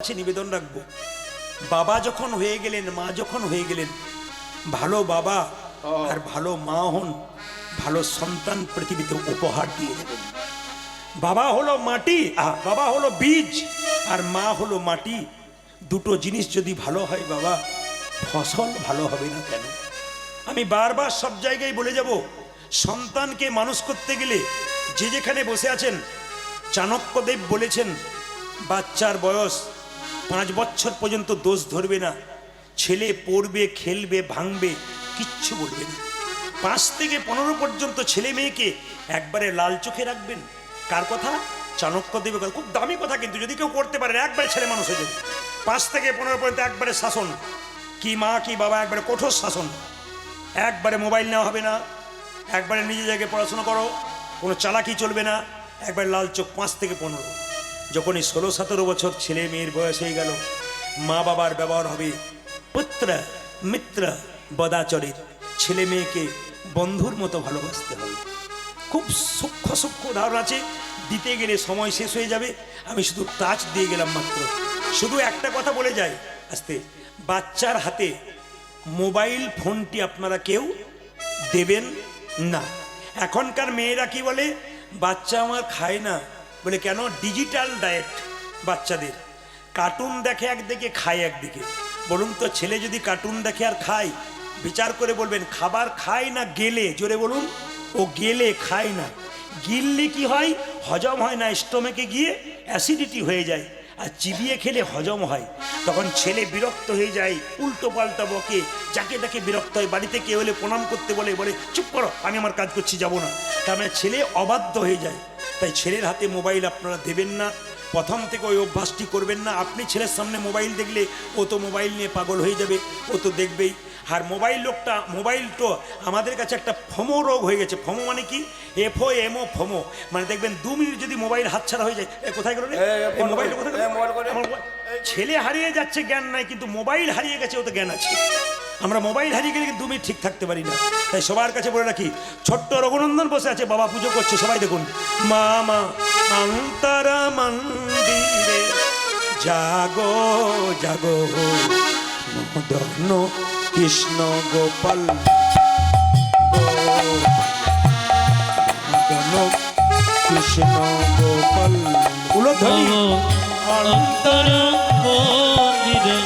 কাছে নিবেদন রাখব। বাবা যখন হয়ে গেলেন, মা যখন হয়ে গেলেন, ভালো বাবা আর ভালো মা হন, ভালো সন্তান পৃথিবীতে উপহার দিয়ে দেবেন। বাবা হলো মাটি বাবা হলো বীজ, আর মা হলো মাটি। দুটো জিনিস যদি ভালো হয় বাবা, ফসল ভালো হবে না কেন? আমি বারবার সব জায়গায় বলে যাব, সন্তানকে মানুষ করতে গেলে যে যেখানে বসে আছেন, চাণক্যদেব বলেছেন, বাচ্চার বয়স পাঁচ বছর পর্যন্ত দোষ ধরবে না। ছেলে পড়বে, খেলবে, ভাঙবে, কিচ্ছু বলবে না। পাঁচ থেকে পনেরো পর্যন্ত ছেলে মেয়েকে একবারে লাল চোখে রাখবেন। কার কথা? চাণক্য দেবে কথা। খুব দামি কথা কিন্তু, যদি কেউ করতে পারেন একবারে ছেলে মানুষ হয়ে যাবে। পাঁচ থেকে পনেরো পর্যন্ত একবারে শাসন। কি মা, কি বাবা, একবারে কঠোর শাসন। একবারে মোবাইল নেওয়া হবে না। একবারে নিজে জায়গায় পড়াশোনা করো। কোনো চালাকি চলবে না। একবার লাল চোখ, পাঁচ থেকে পনেরো। যখন এই ষোলো সতেরো বছর ছেলে মেয়ের বয়স হয়ে গেল, মা বাবার ব্যবহার হবে পুত্র মিত্র বদাচরিত ছেলে মেয়েকে বন্ধুর মতো ভালোবাসতে হবে। খুব সূক্ষ্ম সূক্ষ্ম উদাহরণ আছে, দিতে গেলে সময় শেষ হয়ে যাবে। আমি শুধু টাচ দিয়ে গেলাম মাত্র। শুধু একটা কথা বলে যাই, আস্তে। বাচ্চার হাতে মোবাইল ফোনটি আপনারা কেউ দেবেন না। এখনকার মেয়েরা কি বলে, বাচ্চা আমার খায় না। বলে, কেন? ডিজিটাল ডায়েট বাচ্চাদের। কার্টুন দেখে একদিকে, খায় একদিকে। বলুন তো ছেলে যদি কার্টুন দেখে আর খায়, বিচার করে বলবেন, খাবার খায় না, গেলে? জোরে বলুন, ও গেলে খায় না। গিললে কি হয়? হজম হয় না স্টোমেকে গিয়ে অ্যাসিডিটি হয়ে যায়। আর চিবিয়ে খেলে হজম হয়। তখন ছেলে বিরক্ত হয়ে যায়, উল্টো পাল্টা বকে। যাকে তাকে বিরক্ত হয়, বাড়িতে কেউ হলে প্রণাম করতে বলে বলে, চুপ করো, আমি আমার কাজ করছি, যাব না। তার মানে ছেলে অবাধ্য হয়ে যায়। তাই ছেলের হাতে মোবাইল আপনারা দেবেন না। প্রথম থেকে ওই অভ্যাসটি করবেন না। আপনি ছেলের সামনে মোবাইল দেখলে ও তো মোবাইল নিয়ে পাগল হয়ে যাবে। ও তো দেখবেই। আর মোবাইল লোকটা মোবাইল তো আমাদের কাছে একটা ফমো রোগ হয়ে গেছে। ফমো মানে কি? F O M O FOMO. মানে দেখবেন দু মিনিট যদি মোবাইল হাতছাড়া হয়ে যায় কোথায় গেল মোবাইল কোথায় ছেলে হারিয়ে যাচ্ছে জ্ঞান নাই কিন্তু মোবাইল হারিয়ে গেছে ও তো জ্ঞান আছে। আমরা মোবাইল হারিয়ে গেলে কিন্তু মিনিট ঠিক থাকতে পারি না। তাই সবার কাছে বলে রাখি ছোট্ট রঘুনন্দন বসে আছে বাবা পুজো করছে সবাই দেখুন। মা মা অন্তরা মন্দিরে জাগো জাগো মদন কৃষ্ণ গোপাল। কৃষ্ণ গোপাল। উলোধ্বনি অন্তর মন্দিরে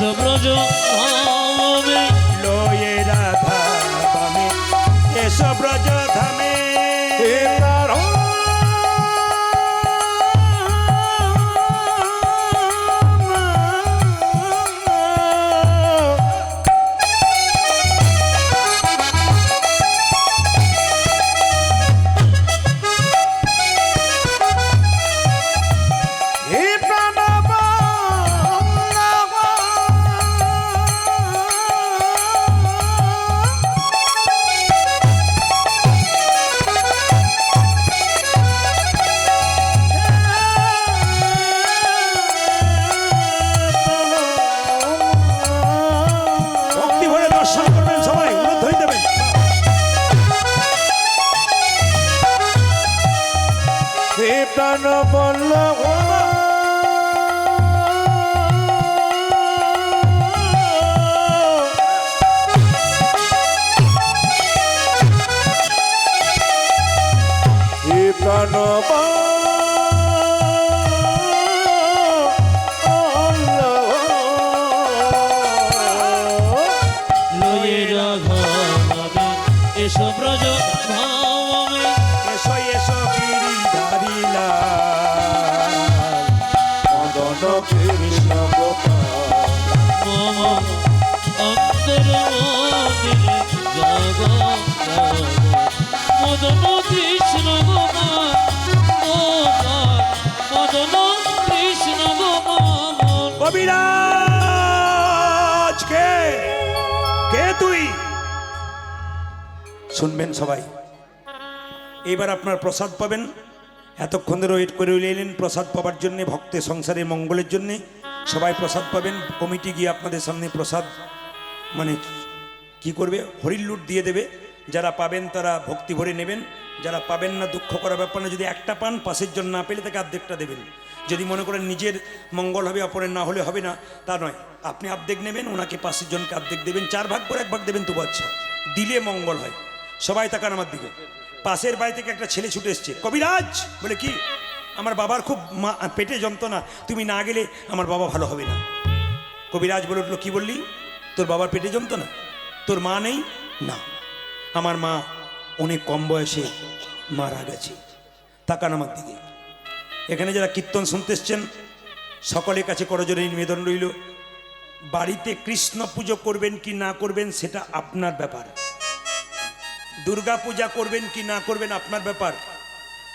এসব প্রাণ বল্লভ শুনবেন সবাই। এবার আপনার প্রসাদ পাবেন। এতক্ষণ ধরে ওয়েট করে এলেন প্রসাদ পাওয়ার জন্যে, ভক্তের সংসারের মঙ্গলের জন্যে। সবাই প্রসাদ পাবেন। কমিটি গিয়ে আপনাদের সামনে প্রসাদ মানে কি করবে? হরির লুট দিয়ে দেবে। যারা পাবেন তারা ভক্তি ভরে নেবেন। যারা পাবেন না, দুঃখ করার ব্যাপার না। যদি একটা পান, পাশের জন্য না পেলে তাকে অর্ধেকটা দেবেন। যদি মনে করেন নিজের মঙ্গল হবে, অপরের না হলে হবে না, তা নয়। আপনি আর্ধেক নেবেন, ওনাকে পাশের জনকে অর্ধেক দেবেন। চার ভাগ করে এক ভাগ দেবেন তবু আচ্ছা। দিলে মঙ্গল হয়। সবাই তাকান আমার দিকে। পাশের বাড়ি থেকে একটা ছেলে ছুটে এসছে। কবিরাজ! বলে, কি? আমার বাবার খুব পেটে যন্ত্রণা। তুমি না গেলে আমার বাবা ভালো হবে না। কবিরাজ বলে উঠল, কি বললি? তোর বাবার পেটে না তোর মা নেই? না। আমার মা অনেক কম বয়সে মারা গেছে। তাকান আমার দিকে। এখানে যারা কীর্তন শুনতে এসছেন, সকলের কাছে করজোরে নিবেদন রইল, বাড়িতে কৃষ্ণ পুজো করবেন কি না করবেন, সেটা আপনার ব্যাপার। দুর্গা পূজা করবেন কি না করবেন আপনার ব্যাপার।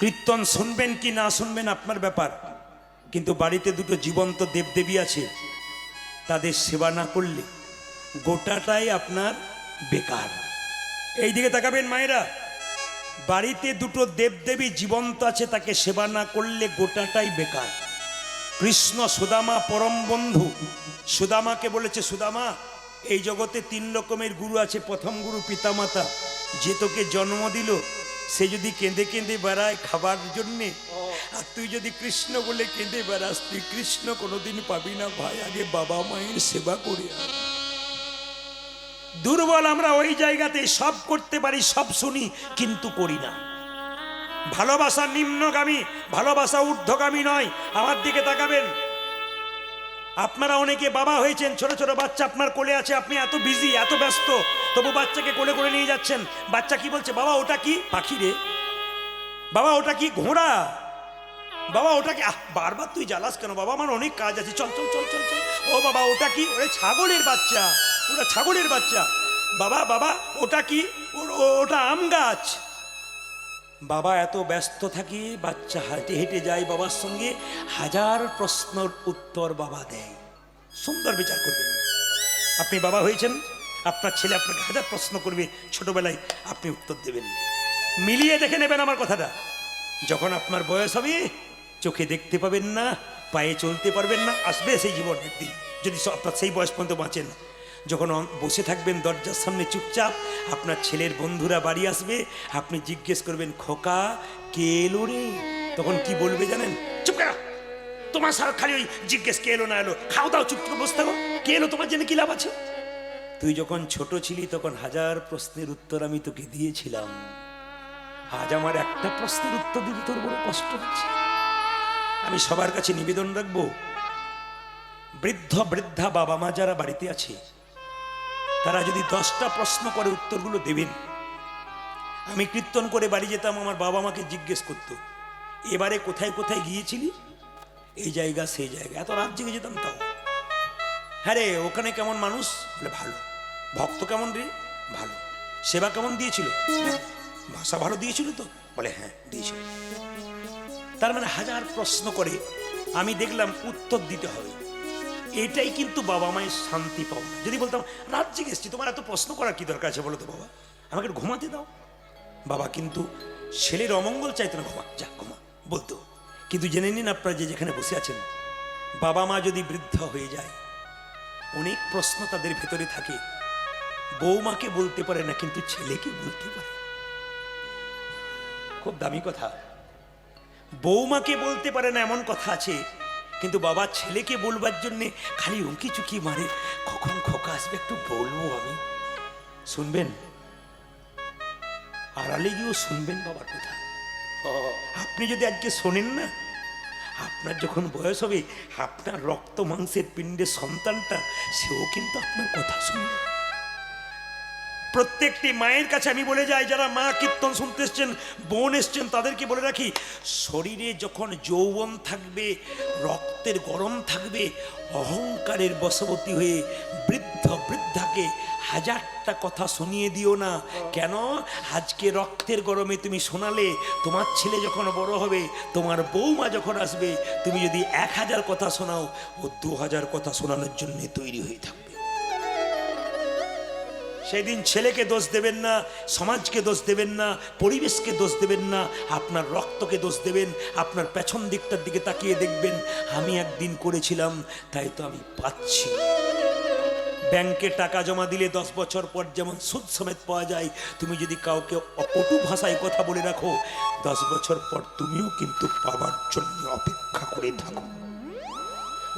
কীর্তন শুনবেন কি না শুনবেন আপনার ব্যাপার। কিন্তু বাড়িতে দুটো জীবন্ত দেবদেবী আছে, তাদের সেবা না করলে গোটাটাই আপনার বেকার। এই দিকে তাকাবেন মায়েরা, বাড়িতে দুটো দেবদেবী জীবন্ত আছে, তাকে সেবা না করলে গোটাটাই বেকার। কৃষ্ণ সুদামা পরম বন্ধু, সুদামাকে বলেছে, সুদামা, এই জগতে তিন রকমের গুরু আছে, প্রথম গুরু পিতামাতা যে তোকে জন্ম দিল, সে যদি কেঁদে কেঁদে বেড়ায় খাবার জন্যে, আর তুই যদি কৃষ্ণ বলে কেঁদে বেড়াস, তুই কৃষ্ণ কোনোদিন পাবি না ভাই। আগে বাবা মায়ের সেবা করে। দুর্বল আমরা ওই জায়গাতে সব করতে পারি, সব শুনি, কিন্তু করি না। ভালোবাসা নিম্নগামী, ভালোবাসা ঊর্ধ্বগামী নয়। আমার দিকে তাকাবেন আপনারা অনেকে বাবা হয়েছেন, ছোট ছোট বাচ্চা আপনার কোলে আছে, আপনি এত বিজি এত ব্যস্ত, তবু বাচ্চাকে কোলে করে নিয়ে যাচ্ছেন। বাচ্চা কি বলছে, বাবা, ওটা কি পাখি রে? বাবা, ওটা কি ঘোড়া? বাবা, ওটা কি বারবার তুই জ্বালাস কেন? বাবা, আমার অনেক কাজ আছে। চল চল চল চল চল। ও বাবা, ওটা কি ওরে ছাগলের বাচ্চা? ওটা ছাগলের বাচ্চা। বাবা বাবা, ওটা কি ওটা আম গাছ? বাবা এত ব্যস্ত থাকে, বাচ্চা হেঁটে হেঁটে যায় বাবার সঙ্গে, হাজার প্রশ্নর উত্তর বাবা দেয়। সুন্দর বিচার করবেন আপনি বাবা হয়েছেন, আপনার ছেলে আপনাকে হাজার প্রশ্ন করবে, ছোটবেলায় আপনি উত্তর দেবেন। মিলিয়ে দেখে নেবেন আমার কথাটা। যখন আপনার বয়স হবে, চোখে দেখতে পাবেন না, পায়ে চলতে পারবেন না, আসবে সেই জীবন একদিন যদি আপনার সেই বয়স পর্যন্ত বাঁচেন যখন বসে থাকবেন দরজার সামনে চুপচাপ, আপনার ছেলের বন্ধুরা বাড়ি আসবে, আপনি জিজ্ঞেস করবেন, খোকা, কে এলো রে? তখন কি বলবে জানেন? চুপ তোমার সারা খালি ওই জিজ্ঞেস কে এলো না এলো। খাও দাও চুপ করে বসে থাকো। কে এলো? তোমার জন্য কি লাভ আছে? তুই যখন ছোট ছিলি, তখন হাজার প্রশ্নের উত্তর আমি তোকে দিয়েছিলাম। আজ আমার একটা প্রশ্নের উত্তর দিতে তোর বড় কষ্ট হচ্ছে। আমি সবার কাছে নিবেদন রাখব, বৃদ্ধ বৃদ্ধা বাবা মা যারা বাড়িতে আছে তারা যদি দশটা প্রশ্ন করে উত্তরগুলো দেবেন। আমি কীর্তন করে বাড়ি যেতাম, আমার বাবা মাকে জিজ্ঞেস করতো, এবারে কোথায় কোথায় গিয়েছিলি? এই জায়গা, সেই জায়গা। এত রাত জেগে যেতাম তাও? হ্যাঁ রে, ওখানে কেমন মানুষ? বলে, ভালো। ভক্ত কেমন রে? ভালো। সেবা কেমন দিয়েছিল? ভাষা ভালো দিয়েছিল তো? বলে হ্যাঁ দিয়েছিল। তার মানে হাজার প্রশ্ন করে আমি দেখলাম উত্তর দিতে হবে। এটাই কিন্তু বাবা মায়ের শান্তি পাওয়া। যদি বলতাম, রাত জেগে এসছি, তোমার এত প্রশ্ন করার কি দরকার আছে বলো তো বাবা? আমাকে ঘুমাতে দাও। বাবা কিন্তু ছেলের অমঙ্গল চাইতো না, ঘুমা, যা, ঘুমা। বলতো, কিন্তু জেনে নিন আপনারা যে যেখানে বসে আছেন, বাবা মা যদি বৃদ্ধ হয়ে যায়, অনেক প্রশ্ন তাদের ভেতরে থাকে। বৌমাকে বলতে পারে না, কিন্তু ছেলেকে বলতে পারে। খুব দামি কথা। বৌমাকে বলতে পারে না, এমন কথা আছে কিন্তু বাবা, ছেলেকে বলবার জন্যে খালি উঁকি চুকি মারে। কখন খোকা আসবে একটু বলব আমি। শুনবেন? আড়ালে গিয়েও শুনবেন বাবার কথা। আপনি যদি আজকে শোনেন না, আপনার যখন বয়স হবে, আপনার রক্ত মাংসের পিণ্ডের সন্তানটা, সেও কিন্তু আপনার কথা শুনবে। প্রত্যেকটি মায়ের কাছে আমি বলে যাই, যারা মা কীর্তন শুনতে এসছেন, বোন এসছেন, তাদেরকে বলে রাখি, শরীরে যখন যৌবন থাকবে, রক্তের গরম থাকবে, অহংকারের বশবতী হয়ে বৃদ্ধ বৃদ্ধাকে হাজারটা কথা শুনিয়ে দিও না। কেন? আজকে রক্তের গরমে তুমি শোনালে, তোমার ছেলে যখন বড় হবে, তোমার বৌমা যখন আসবে, তুমি যদি এক হাজার কথা শোনাও, ও দু হাজার কথা শোনানোর জন্য তৈরি হয়ে থাকবে সেই দিন ছেলেকে দোষ দেবেন না, সমাজকে দোষ দেবেন না, পরিবেশকে দোষ দেবেন না, আপনার রক্তকে দোষ দেবেন, আপনার পেছন দিকটার দিকে তাকিয়ে দেখবেন, আমি একদিন করেছিলাম, তাই তো আমি পাচ্ছি। ব্যাংকে টাকা জমা দিলে দশ বছর পর যেমন সুদ সমেত পাওয়া যায়, তুমি যদি কাউকে অপটু ভাষায় কথা বলে রাখো, দশ বছর পর তুমিও কিন্তু পাওয়ার জন্য অপেক্ষা করে থাকো।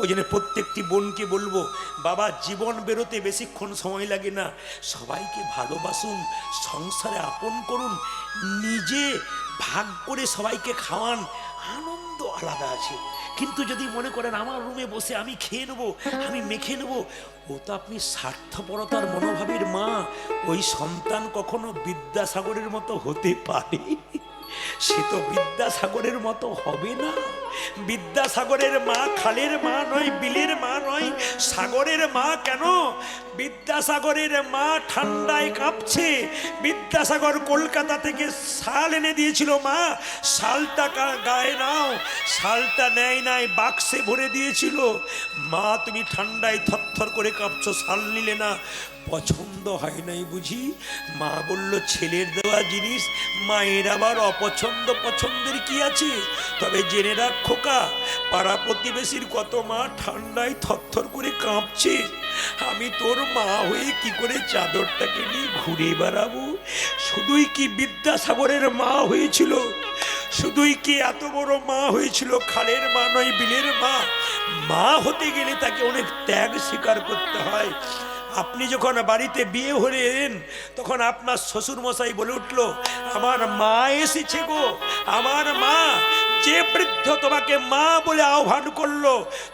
ওই জন্য প্রত্যেকটি বোনকে বলব, বাবা, জীবন বেরোতে বেশিক্ষণ সময় লাগে না। সবাইকে ভালোবাসুন, সংসারে আপন করুন, নিজে ভাগ করে সবাইকে খাওয়ান, আনন্দ আলাদা আছে। কিন্তু যদি মনে করেন, আমার রুমে বসে আমি খেয়ে নেব, আমি মেখে নেব, ও তো আপনি স্বার্থপরতার মনোভাবের মা। ওই সন্তান কখনো বিদ্যাসাগরের মতো হতে পারে। সে তো বিদ্যাসাগরের মতো হবে না। বিদ্যাসাগরের মা খালের মা নয়, বিলের মা নয়, সাগরের মা কেন? বিদ্যাসাগরের মা ঠান্ডায় কাঁপছে। বিদ্যাসাগর কলকাতা থেকে শাল এনে দিয়েছিল, মা, শালটা গায়ে নাও। শালটা নেয় নাই বাক্সে ভরে দিয়েছিল। মা, তুমি ঠান্ডায় থরথর করে কাঁপছো, শাল নিলে না। পছন্দ হয় নাই বুঝি? মা বলল, ছেলের দেওয়া জিনিস, মায়ের আবার অপছন্দ পছন্দের কি আছে? তবে জেনে রাখ খোকা, পাড়া প্রতিবেশীর কত মা ঠান্ডায় থরথর করে কাঁপছে। আমি তোর মা হয়ে কি করে চাদরটাকে নিয়ে ঘুরে বেড়াবো? শুধুই কি বিদ্যাসাগরের মা হয়েছিল? শুধুই কি এত বড় মা হয়েছিল? খালের মা নয়, বিলের মা। মা হতে গেলে তাকে অনেক ত্যাগ স্বীকার করতে হয়। আপনি যখন বাড়িতে বিয়ে হলেন তখন আপনার শ্বশুর মশাই বলে উঠল, আমার মা এসেছে গো, আমার মা, যে বৃদ্ধ তোমাকে মা বলে আহ্বান করল,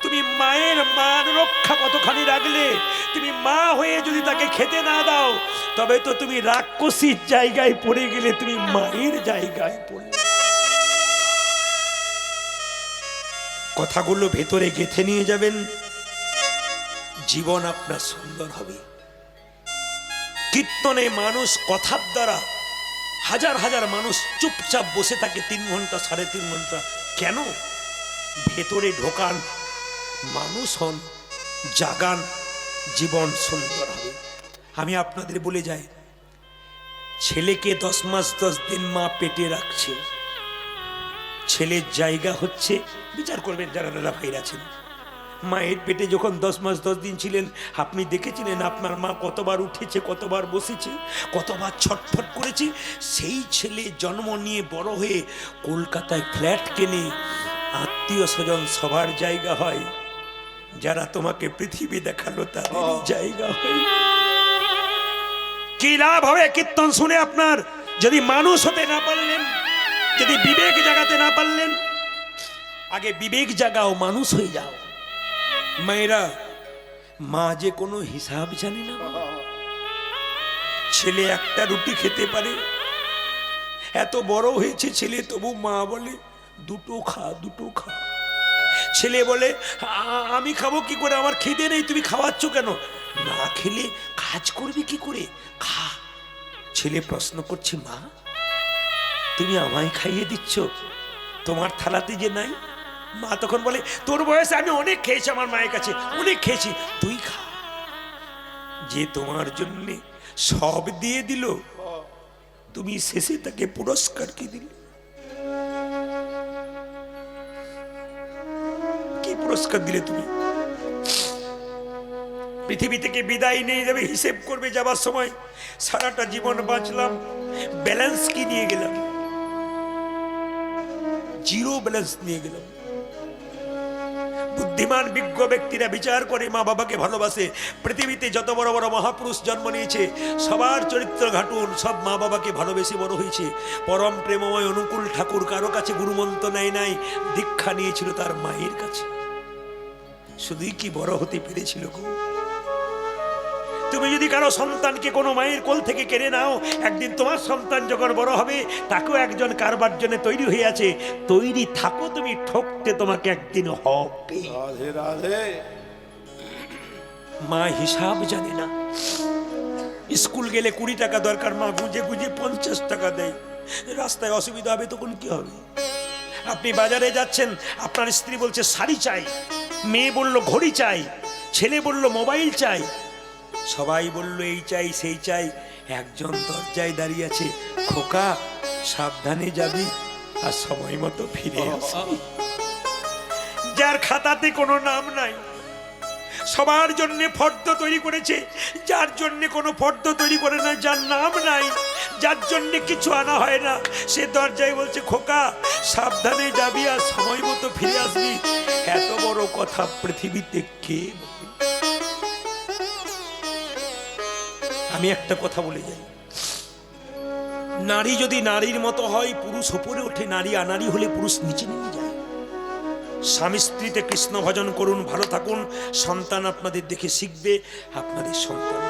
তুমি মায়ের মান রক্ষা কতখানি রাখলে? তুমি মা হয়ে যদি তাকে খেতে না দাও, তবে তো তুমি রাক্ষসীর জায়গায় পড়ে গেলে, তুমি মায়ের জায়গায় পড়লে। কথাগুলো ভেতরে গেথে নিয়ে যাবেন। জীবন আপনার সুন্দর হবে। কীর্তনে মানুষ কথার দ্বারা হাজার হাজার মানুষ চুপচাপ বসে থাকে তিন ঘণ্টা সাড়ে তিন ঘণ্টা। কেন? ভেতরে ঢোকান, মানুষ হন, জাগান, জীবন সুন্দর হবে। আমি আপনাদের বলে যাই, ছেলেকে দশ মাস দশ দিন মা পেটে রাখছে। ছেলের জায়গা হচ্ছে, বিচার করবেন যারা দাদা ভাইরা আছেন। মায়ের পেটে যখন দশ মাস দশ দিন ছিলেন আপনি দেখেছিলেন আপনার মা কতবার উঠেছে কতবার বসেছে কতবার ছটফট করেছে? সেই ছেলে জন্ম নিয়ে বড় হয়ে কলকাতায় ফ্ল্যাট কেনে আত্মীয় স্বজন সবার জায়গা হয়। যারা তোমাকে পৃথিবী দেখাল তাদের জায়গা হয়। কি লাভ হবে? কীর্তন শুনে আপনার যদি মানুষ হতে না পারলেন যদি বিবেক জাগাতে না পারলেন আগে বিবেক জাগাও মানুষ হয়ে যাও। মায়েরা, মা যে কোনো হিসাব জানে না। ছেলে একটা রুটি খেতে পারে, এত বড় হয়েছে ছেলে, তবু মা বলে, দুটো খা দুটো খা। ছেলে বলে, "আ- আমি খাব কি করে? আমার খিদে নেই, তুমি খাওয়াচ্ছ কেন? না খেলে কাজ করবে কি করে? খা। ছেলে প্রশ্ন করছে, মা, তুমি আমায় খাইয়ে দিচ্ছ? তোমার থালাতে যে নাই? মা তখন বলে, তোর বয়সে আমি অনেক খেয়েছি আমার মায়ের কাছে, অনেক খেয়েছি। তুই খা। যে তোমার জন্য সব দিয়ে দিল, তুমি শেষে তাকে পুরস্কার কি দিলে? কি পুরস্কার দিলে তুমি? পৃথিবী থেকে বিদায় নিয়ে যাবে, হিসেব করবে যাবার সময়। সারাটা জীবন বাঁচলাম ব্যালেন্স কি নিয়ে গেলাম? জিরো ব্যালেন্স নিয়ে গেলাম। বুদ্ধিমান, বিজ্ঞ ব্যক্তিরা বিচার করে, মা বাবাকে ভালোবাসে। পৃথিবীতে যত বড় বড় মহাপুরুষ জন্ম নিয়েছে, সবার চরিত্র ঘাটুন, সব মা বাবাকে ভালোবেসে বড় হয়েছে। পরম প্রেমময় অনুকূল ঠাকুর কারও কাছে গুরুমন্ত নেয় নাই, দীক্ষা নিয়েছিল তার মায়ের কাছে। শুধুই কি বড় হতে পেরেছিল গো? তুমি যদি কারও সন্তানকে কোনো মায়ের কোল থেকে কেড়ে নাও একদিন তোমার সন্তান যখন বড় হবে তাকেও একজন কারবার জন্য তৈরি হয়ে আছে। তৈরি থাকো তুমি ঠকতে তোমাকে একদিন হবে। মা হিসাব জানে না। স্কুল গেলে কুড়ি টাকা দরকার মা গুঁজে গুঁজে পঞ্চাশ টাকা দেয়। রাস্তায় অসুবিধা হবে তখন কি হবে? আপনি বাজারে যাচ্ছেন আপনার স্ত্রী বলছে শাড়ি চাই। মেয়ে বলল ঘড়ি চাই। ছেলে বলল মোবাইল চাই। সবাই বলল এই চাই সেই চাই। একজন দরজায় দাঁড়িয়ে আছে খোকা সাবধানে যাবি আর সময় মতো ফিরে যার খাতাতে কোনো নাম নাই সবার জন্য ফর্দ তৈরি করেছে যার জন্য কোনো ফর্দ তৈরি করে না যার নাম নাই যার জন্য কিছু আনা হয় না সে দরজায় বলছে খোকা সাবধানে যাবি আর সময় মতো ফিরে আসবি। এত বড় কথা পৃথিবীতে কে বলে? আমি একটা কথা বলে যাই। নারী যদি নারীর মতো হয়, পুরুষ ওপরে ওঠে, নারী আনারি হলে পুরুষ নিচে নেমে যায়। স্বামী স্ত্রীতে কৃষ্ণ ভজন করুন, ভালো থাকুন, সন্তান আপনাদের দেখে শিখবে, আপনাদের সন্তান